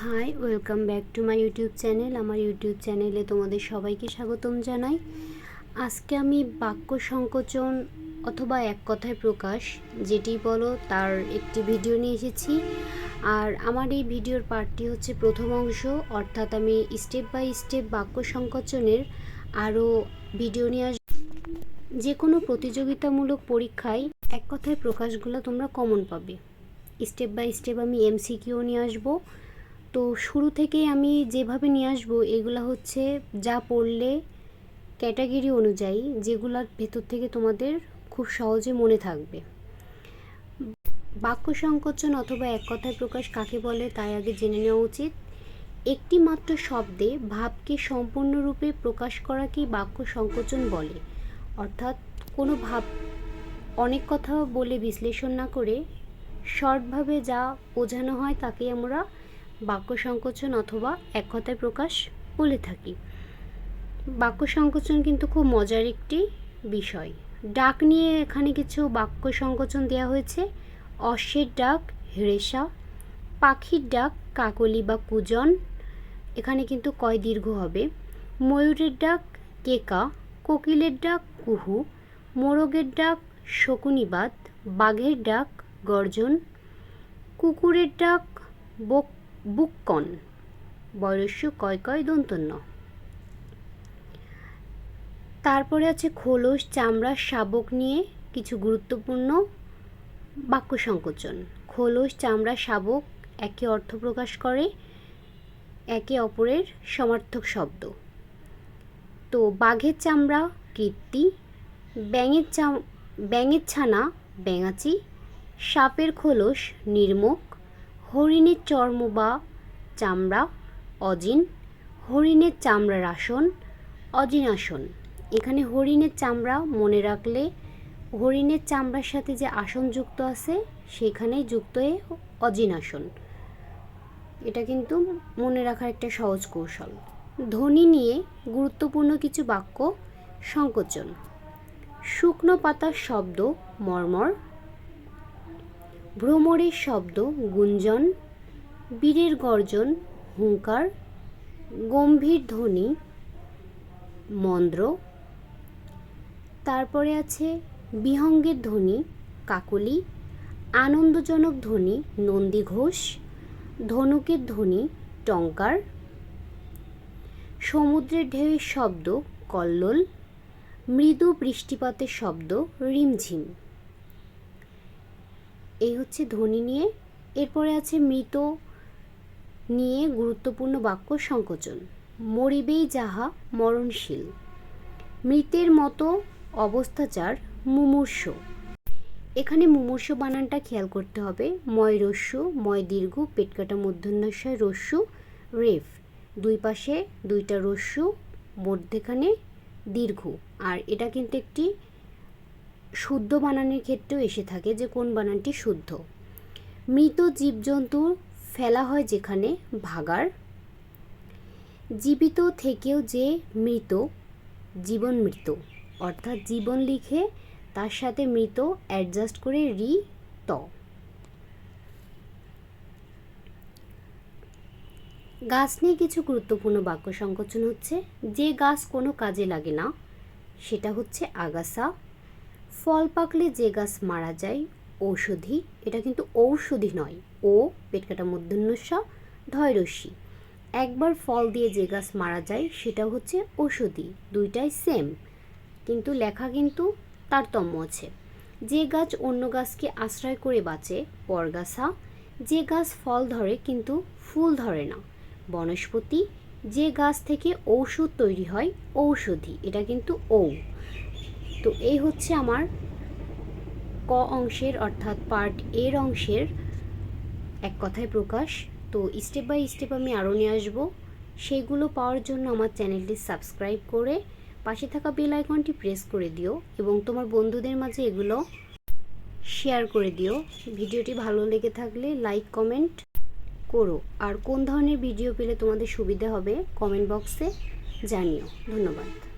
Hi welcome back to my YouTube channel আমার YouTube চ্যানেলে তোমাদের সবাইকে স্বাগতম জানাই। আজকে আমি বাক্য সংকোচন অথবা এক কথায় প্রকাশ, যেটি বলো তার একটি ভিডিও নিয়ে এসেছি। আর আমার এই ভিডিওর পার্টটি হচ্ছে প্রথম অংশ, অর্থাৎ আমি স্টেপ বাই স্টেপ বাক্য সংকোচনের আরও ভিডিও নিয়ে আস যে কোনো প্রতিযোগিতামূলক পরীক্ষায় এক কথায় প্রকাশগুলো তোমরা কমন পাবে। স্টেপ বাই স্টেপ আমি এমসিকিউ নিয়ে আসব। তো শুরু থেকেই আমি যেভাবে নিয়ে আসব, এগুলো হচ্ছে যা পড়লে ক্যাটাগরি অনুযায়ী যেগুলোর ভেতর থেকে তোমাদের খুব সহজে মনে থাকবে। বাক্য সংকোচন অথবা এক কথায় প্রকাশ কাকে বলে তাই আগে জেনে নেওয়া উচিত। একটি মাত্র শব্দে ভাবকে সম্পূর্ণরূপে প্রকাশ করাকেই বাক্য সংকোচন বলে? অর্থাৎ কোনো ভাব অনেক কথা বলে বিশ্লেষণ না করে শর্টভাবে যা বোঝানো হয় তাকে আমরা বাক্য সংকোচন অথবা এক কথায় প্রকাশ বলে থাকি। বাক্য সংকোচন কিন্তু খুব মজার একটি বিষয়। ডাক নিয়ে এখানে কিছু বাক্য সংকোচন দেওয়া হয়েছে। অশ্বের ডাক হেরেসা পাখির ডাক, কাকলি বা কুজন, এখানে কিন্তু কয় দীর্ঘ হবে? ময়ূরের ডাক, কেকা, কোকিলের ডাক, কুহু, মোরগের ডাক, শকুনিবাদ, বাঘের ডাক, গর্জন, কুকুরের ডাক, বক বুককন বয়স্য কয় কয় দন্তন্য? তারপরে আছে খোলস, চামড়া, শাবক নিয়ে কিছু গুরুত্বপূর্ণ বাক্য সংকোচন। খোলস, চামড়া, শাবক একে অর্থ প্রকাশ করে, একে অপরের সমার্থক শব্দ। তো বাঘের চামড়া, কীর্তি, ব্যাঙের চাম, ব্যাঙের ছানা, ব্যাঙাচি, সাপের খোলস নির্মুখ হরিণের চর্ম বা চামড়া, অজিন, হরিণের চামড়ার আসন, অজিনাসন। এখানে হরিণের চামড়া মনে রাখলে হরিণের চামড়ার সাথে যে আসন যুক্ত আছে, সেখানে যুক্ত হয়ে অজিনাসন। এটা কিন্তু মনে রাখার একটা সহজ কৌশল। ধ্বনি নিয়ে গুরুত্বপূর্ণ কিছু বাক্য সংকোচন। শুকনো পাতার শব্দ, মর্মর ভ্রমরের শব্দ, গুঞ্জন, বীরের গর্জন, হুঙ্কার, গম্ভীর ধ্বনি মন্দ্র তারপরে আছে বিহঙ্গের ধ্বনি, কাকলি, আনন্দজনক ধ্বনি, নন্দী ঘোষ, ধনুকের ধ্বনি, টঙ্কার। সমুদ্রের ঢেউয়ের শব্দ, কল্লোল। মৃদু বৃষ্টিপাতের শব্দ, রিমঝিম। এই হচ্ছে ধ্বনি নিয়ে। এরপরে আছে মৃত নিয়ে গুরুত্বপূর্ণ বাক্য সংকোচন। মরিবেই যাহা মরণশীল। মৃতের মতো অবস্থাচার মুমূর্ষ। এখানে মুমূর্ষ বানানটা খেয়াল করতে হবে। ময় রস্যু, ময় দীর্ঘ পেটকাটা মধ্যন্যাশয় রস্যু, রেফ। দুই পাশে দুইটা রস্যু, মধ্যেখানে দীর্ঘ। আর এটা কিন্তু একটি শুদ্ধ বানানের ক্ষেত্রেও এসে থাকে যে কোন বানানটি শুদ্ধ। মৃত জীবজন্তু ফেলা হয় যেখানে ভাগার জীবিত থেকেও যে মৃত, জীবন মৃত। অর্থাৎ জীবন লিখে তার সাথে মৃত অ্যাডজাস্ট করে রি, ত। গাছ নিয়ে কিছু গুরুত্বপূর্ণ বাক্য সংকোচন হচ্ছে। যে গাছ কোনো কাজে লাগে না, সেটা হচ্ছে আগাছা। ফল পাকলে যে গাছ মারা যায়, ঔষধি, এটা কিন্তু ঔষধি নয়। ও পেটকাটা মধ্যন্যস্য ধৈরস্যি একবার ফল দিয়ে যে গাছ মারা যায় সেটা হচ্ছে ঔষধি, দুইটাই সেম কিন্তু লেখা কিন্তু তারতম্য আছে। যে গাছ অন্য গাছকে আশ্রয় করে বাঁচে, পরগাছা, যে গাছ ফল ধরে কিন্তু ফুল ধরে না। বনস্পতি, যে গাছ থেকে ঔষধ তৈরি হয়, ঔষধি, এটা কিন্তু ঔ। তো এই হচ্ছে আমার ক অংশের অর্থাৎ পার্ট এর অংশের এক কথায় প্রকাশ। তো স্টেপ বাই স্টেপ আমি আরও নিয়ে আসব। সেইগুলো পাওয়ার জন্য আমার চ্যানেলটি সাবস্ক্রাইব করে পাশে থাকা বেল আইকনটি প্রেস করে দিও এবং তোমার বন্ধুদের মাঝে এগুলো শেয়ার করে দিও। ভিডিওটি ভালো লেগে থাকলে লাইক কমেন্ট করো। আর কোন ধরনের ভিডিও পেলে তোমাদের সুবিধা হবে কমেন্ট বক্সে জানিও। ধন্যবাদ।